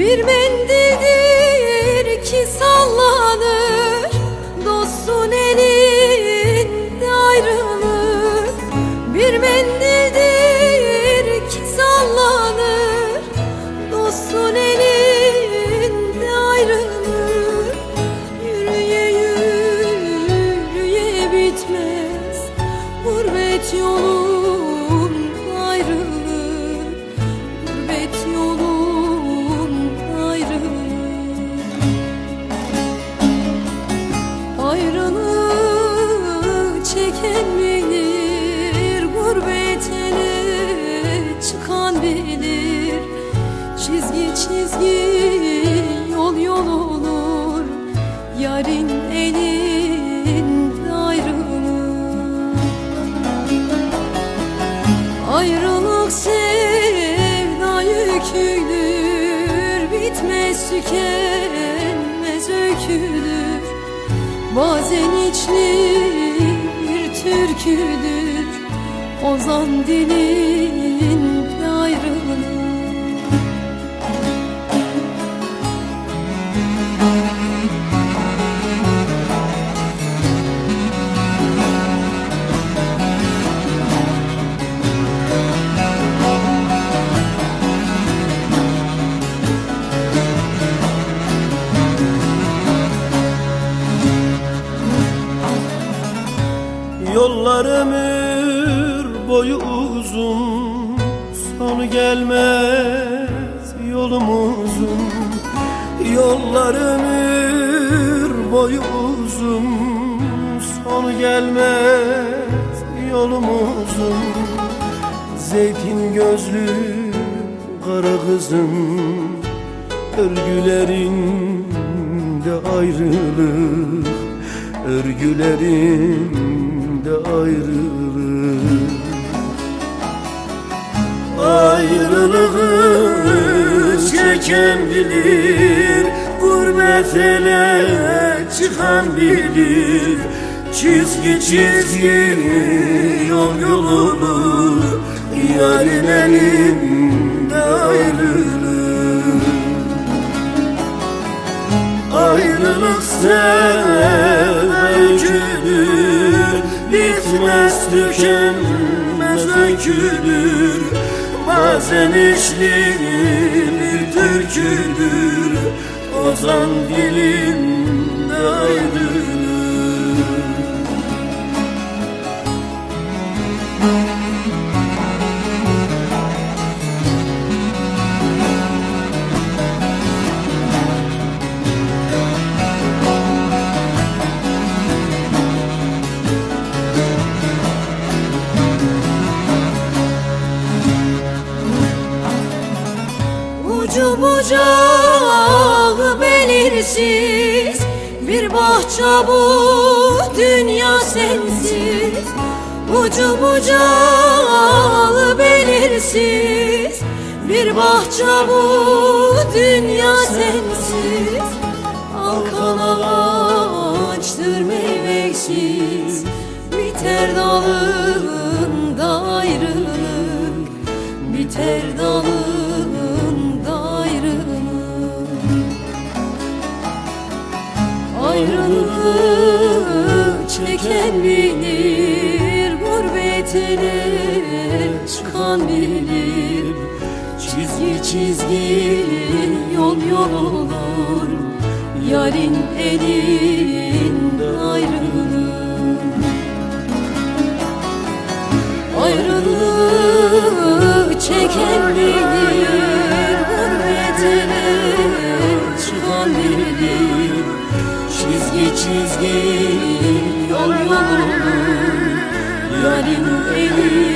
Bir mendildir ki sallanır. Dostun elinde ayrılık. Bir mendildir tükenmez öyküdür. Bazen içli bir türküdür. Ozan dilinde Yollar ömür boyu uzun Sonu gelmez yolumuzun Yollar ömür boyu uzun Sonu gelmez yolumuzun Zeytin gözlü kara kızım Örgülerinde ayrılık Örgülerinde ayrılık Ayrılığı çeken bilir Gurbet ele çıkan bilir. Çizgi çizgi yol yolunu Yarın elinde ayrılık Ayrılık sevgüdür Bitmez tükenmez öyküdür Bazen işli bir türküdür. Ozan dilinde ayrılık Bucağı belirsiz Bir bahçe bu dünya sensiz. Ucu bucağı belirsiz Bir bahçe bu dünya sensiz. Alkan ağaçtır meyvesiz Biter dalında ayrılık Biter dalında olur Yarın elinde ayrılık Ayrılık çeken bilir ele çıkan bilir. Çizgi çizgi yol yol olur Yarın eli